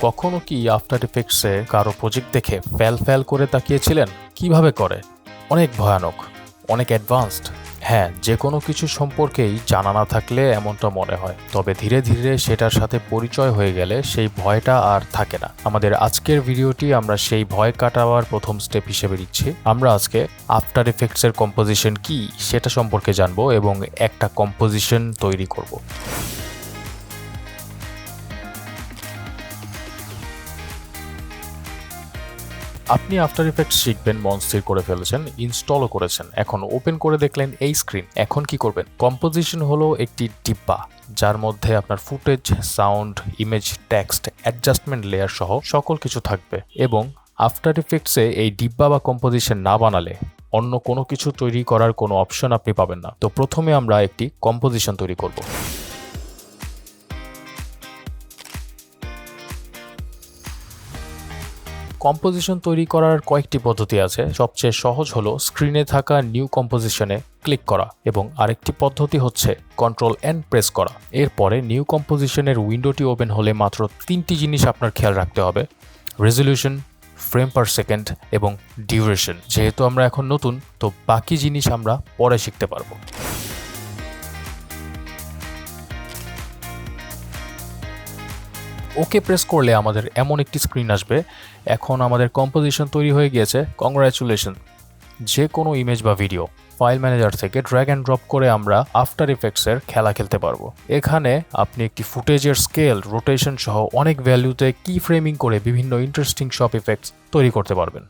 কখনো কি আফটার ইফেক্টসে কারও প্রজেক্ট দেখে ফ্যাল ফ্যাল করে তাকিয়েছিলেন? কীভাবে করে? অনেক ভয়ানক, অনেক অ্যাডভান্সড হ্যাঁ যে কোনো কিছু সম্পর্কেই জানা না থাকলে এমনটা মনে হয়। তবে ধীরে ধীরে সেটার সাথে পরিচয় হয়ে গেলে সেই ভয়টা আর থাকে না। আমাদের আজকের ভিডিওটি আমরা সেই ভয় কাটাবার প্রথম স্টেপ হিসেবে দিচ্ছি আমরা আজকে আফটার ইফেক্টসের কম্পোজিশন কি সেটা সম্পর্কে জানব এবং একটা কম্পোজিশন তৈরি করব। আপনি আফটার ইফেক্টস শিখবেন মন স্থির করে ফেলেছেন ইনস্টলও করেছেন। এখন ওপেন করে দেখলেন এই স্ক্রিন এখন কি করবেন? কম্পোজিশন হলো একটি ডিব্বা, যার মধ্যে আপনার footage sound image text adjustment layer সহ সকল কিছু থাকবে। এবং আফটার ইফেক্টসে এই ডিব্বা বা কম্পোজিশন না বানালে অন্য কোনো কিছু তৈরি করার কোনো অপশন আপনি পাবেন না। তো প্রথমে আমরা একটি কম্পোজিশন তৈরি করব। কম্পোজিশন তৈরি করার কয়েকটি পদ্ধতি আছে। সবচেয়ে সহজ হলো স্ক্রিনে থাকা নিউ কম্পোজিশনে ক্লিক করা এবং আরেকটি পদ্ধতি হচ্ছে কন্ট্রোল এন প্রেস করা। এরপরে নিউ কম্পোজিশনের উইন্ডোটি ওপেন হলে মাত্র তিনটি জিনিস আপনার খেয়াল রাখতে হবে। রেজলিউশন ফ্রেম পার সেকেন্ড এবং ডিউরেশন যেহেতু আমরা এখন নতুন, তো বাকি জিনিস আমরা পরে শিখতে পারব। ওকে প্রেস করলে আমাদের এমন একটি স্ক্রিন আসবে। এখন আমাদের কম্পোজিশন তৈরি হয়ে গিয়েছে। কংগ্রাচুলেশন যে কোনো ইমেজ বা ভিডিও ফাইল ম্যানেজার থেকে ড্র্যাগ অ্যান্ড ড্রপ করে আমরা আফটার ইফেক্টসের খেলা খেলতে পারব। এখানে আপনি একটি ফুটেজের স্কেল রোটেশন সহ অনেক ভ্যালুতে কি ফ্রেমিং করে বিভিন্ন ইন্টারেস্টিং সব ইফেক্টস তৈরি করতে পারবেন।